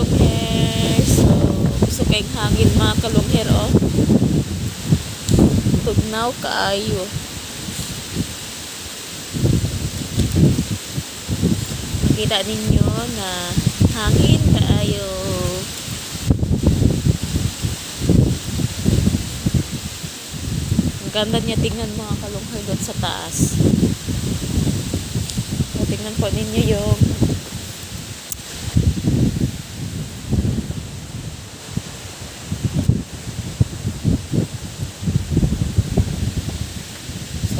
kalong hair. So, gusto kayong hangin mga kalong hair, oh. Tugnaw kaayo. Kita ninyo na hangin kaayo. Ang ganda niya tingnan mga kalong hair doon sa taas. So, tingnan po ninyo yung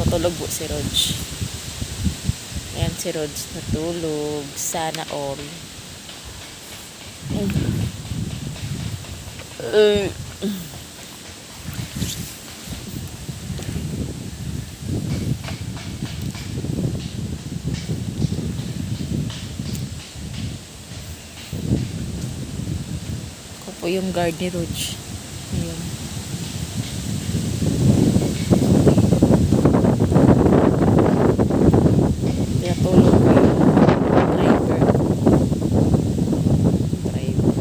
So, tulog po si Rog. Ayan si Rog natulog. Sana all. Uh, po yung guard ni Rog. Ayun. Kaya tulog ko yung driver. Driver.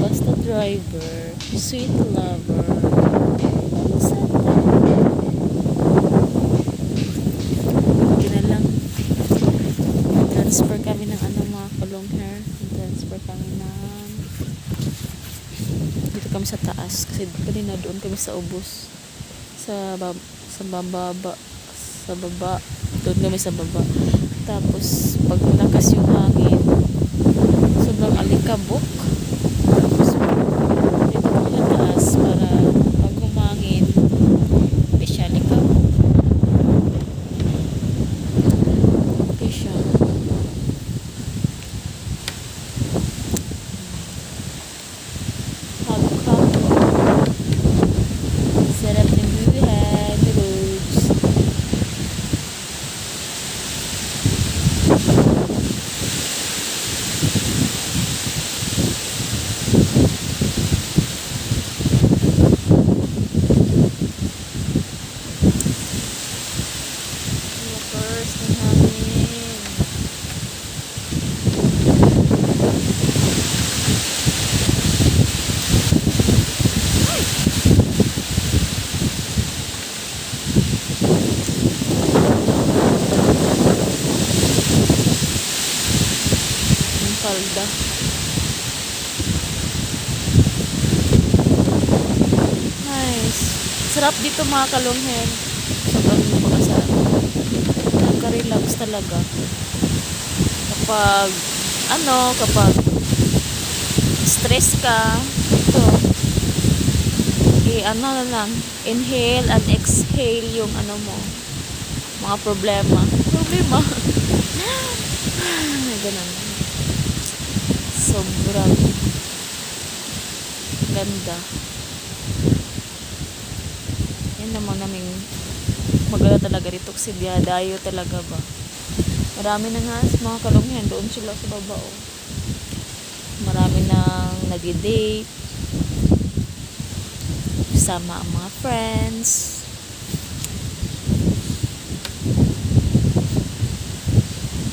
Basta driver. Sweet lover. Santa. Hindi na lang. Transfer kami ng ano mga kulong hair. Transfer kami ng dito kami sa taas kasi kanina doon kami sa ubos sa bab sa bababa sa baba doon kami sa baba tapos pag lakas yung hangin sobrang alikabok tapos dito kami sa taas para pag humangin hindi siya alikabok okay siya halo-halo sarap ng buhay ni Rose Hangin. Ang palda. Nice. Sarap dito mga kalunghen. Nakaka-relax talaga. Kapag, ano, kapag stress ka, ito, eh, ano na lang, inhale and exhale yung ano mo, mga problema. Problema. Ganun. Sobrang ganda. Yan naman naming maganda talaga dito kasi biyadayo talaga ba. Marami na nga mga kalungyan doon sila sa baba oh. Marami nang nag-date sama ang mga friends.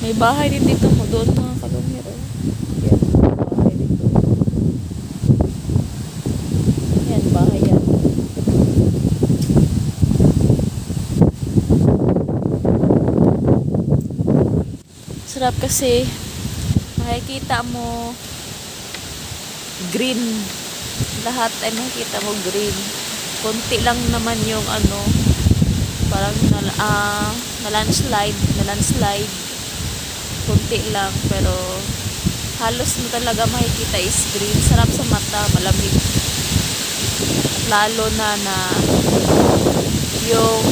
May bahay din dito mo doon mga kalungyan oh. Yan, may bahay dito. Yan, bahay yan. Sarap kasi makikita mo green. Lahat ay makikita mo green. Konti lang naman yung ano, parang na, ah, na landslide, na landslide. Konti lang, pero halos mo talaga makikita is green. Sarap sa mata, malamig. Lalo na na yung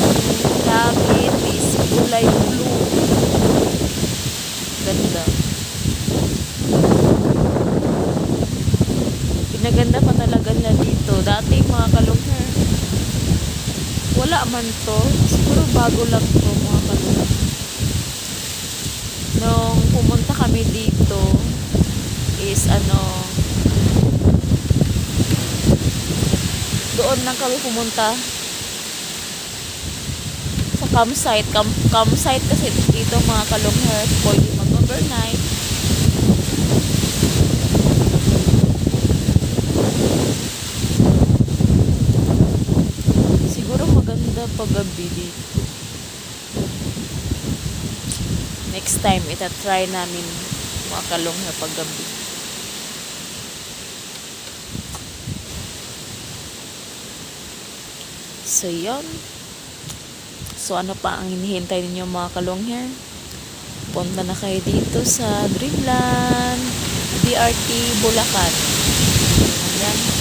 langit is kulay blue. Ganda. Pinaganda pa talaga na dito. Dati mga kalungher. Wala man to. Siguro bago lang to mga kalungher. Nung pumunta kami dito is ano doon lang kami pumunta sa campsite. Camp, campsite kasi dito mga kalungher pwede mag-overnight. Next time, itatry namin mga kalong hair pag gabi. So, yun. So, ano pa ang hinihintay ninyo mga kalong hair? Punta na kayo dito sa Dreamland, BRT, Bulacan. Ayan.